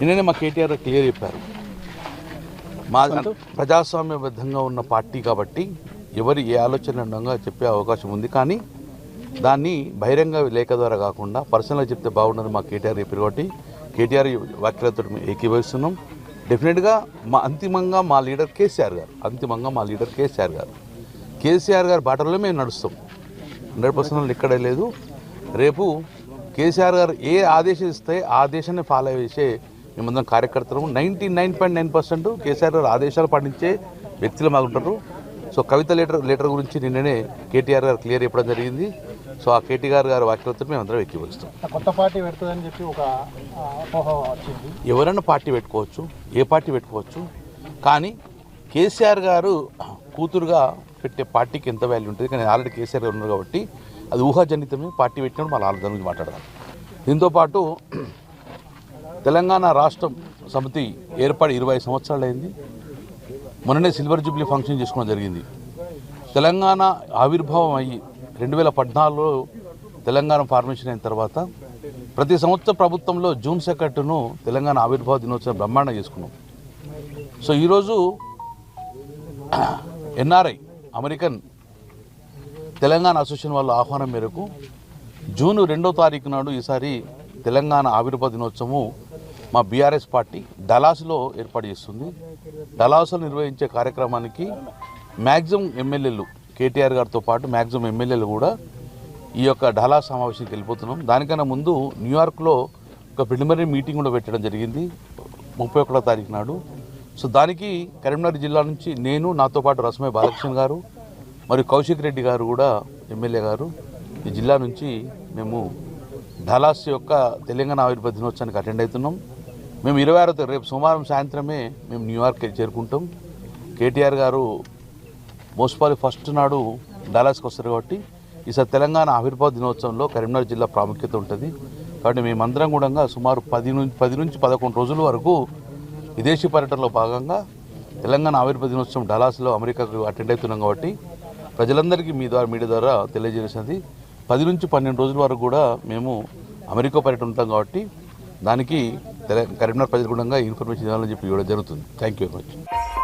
నిన్ననే మా కేటీఆర్ క్లియర్ చెప్పారు. మా ప్రజాస్వామ్యబద్ధంగా ఉన్న పార్టీ కాబట్టి ఎవరు ఏ ఆలోచన ఉండగా చెప్పే అవకాశం ఉంది. కానీ దాన్ని బహిరంగ లేఖ ద్వారా కాకుండా పర్సనల్గా చెప్తే బాగుండదు మా కేటీఆర్ చెప్పారు కాబట్టి కేటీఆర్ వ్యాఖ్యలతో ఏకీభవిస్తున్నాం. డెఫినెట్గా మా అంతిమంగా మా లీడర్ కేసీఆర్ గారు అంతిమంగా మా లీడర్ కేసీఆర్ గారు. కేసీఆర్ గారి బాటలో మేము నడుస్తాం. హండ్రెడ్ పర్సెంట్ ఇక్కడే లేదు. రేపు కేసీఆర్ గారు ఏ ఆదేశం ఇస్తే ఆ ఆదేశాన్ని ఫాలో చేసే మేమందరం కార్యకర్తలు ninety nine point nine percent KCR గారు ఆదేశాలు పాటించే వ్యక్తులు మాకుంటారు సో కవిత లెటర్ లెటర్ గురించి నిన్ననే కేటీఆర్ గారు క్లియర్ చెప్పడం జరిగింది. సో ఆ కేటీఆర్ గారి వాక్యలతో మేము అందరం ఎక్కివస్తాం కొత్త పార్టీ పెడుతుందని చెప్పి ఒక ఎవరైనా పార్టీ పెట్టుకోవచ్చు ఏ పార్టీ పెట్టుకోవచ్చు కానీ కేసీఆర్ గారు కూతురుగా పెట్టే పార్టీకి ఎంత వాల్యూ ఉంటుంది? కానీ ఆల్రెడీ కేసీఆర్ గారు ఉన్నారు కాబట్టి అది ఊహాజనితమే. పార్టీ పెట్టినప్పుడు మళ్ళీ ఆలోచన గురించి మాట్లాడదాం. దీంతోపాటు తెలంగాణ రాష్ట్రం సమితి ఏర్పడి ఇరవై సంవత్సరాలు అయింది. మొన్ననే సిల్వర్ జూబ్లీ ఫంక్షన్ చేసుకోవడం జరిగింది. తెలంగాణ ఆవిర్భావం అయ్యి రెండు వేల పద్నాలుగులో తెలంగాణ ఫార్మేషన్ అయిన తర్వాత ప్రతి సంవత్సరం ప్రభుత్వంలో జూన్ సెకండ్ను తెలంగాణ ఆవిర్భావ దినోత్సవం బ్రహ్మాండం చేసుకున్నాం. సో ఈరోజు ఎన్ఆర్ఐ అమెరికన్ తెలంగాణ అసోసియేషన్ వాళ్ళ ఆహ్వానం మేరకు జూన్ రెండో తారీఖు నాడు ఈసారి తెలంగాణ ఆవిర్భావ దినోత్సవం మా బీఆర్ఎస్ పార్టీ డలాస్లో ఏర్పాటు చేస్తుంది. డలాసులో నిర్వహించే కార్యక్రమానికి మ్యాక్సిమం ఎమ్మెల్యేలు కేటీఆర్ గారితో పాటు మ్యాక్సిమం ఎమ్మెల్యేలు కూడా ఈ యొక్క డలాస్ సమావేశానికి వెళ్ళిపోతున్నాం. దానికన్నా ముందు న్యూయార్క్లో ఒక ప్రిలిమినరీ మీటింగ్ కూడా పెట్టడం జరిగింది ముప్పై ఒకటో తారీఖు నాడు. సో దానికి కరీంనగర్ జిల్లా నుంచి నేను నాతో పాటు రసమయ్య బాలకృష్ణ గారు మరియు కౌశిక్ రెడ్డి గారు కూడా ఎమ్మెల్యే గారు. ఈ జిల్లా నుంచి మేము ఢలాస్ యొక్క తెలంగాణ ఆవిర్భావ దినోత్సవానికి అటెండ్ అవుతున్నాం. మేము ఇరవై ఆరో రేపు సోమవారం సాయంత్రమే మేము న్యూయార్క్ చేరుకుంటాం. కేటీఆర్ గారు మోసపాలి ఫస్ట్ నాడు డాలాస్కి వస్తారు కాబట్టి ఈసారి తెలంగాణ ఆవిర్భావ దినోత్సవంలో కరీంనగర్ జిల్లా ప్రాముఖ్యత ఉంటుంది. కాబట్టి మేమందరం కూడా సుమారు పది నుంచి పది నుంచి పదకొండు రోజుల వరకు విదేశీ పర్యటనలో భాగంగా తెలంగాణ ఆవిర్భావ దినోత్సవం డలాస్లో అమెరికాకు అటెండ్ అవుతున్నాం కాబట్టి ప్రజలందరికీ మీ ద్వారా మీడియా ద్వారా తెలియజేసినది. పది నుంచి పన్నెండు రోజుల వరకు కూడా మేము అమెరికా పర్యటన ఉంటాం కాబట్టి దానికి కరీంనగర్ ప్రజలు కూడా ఇన్ఫర్మేషన్ ఇవ్వాలని చెప్పి ఇవ్వడం జరుగుతుంది. Thank you very much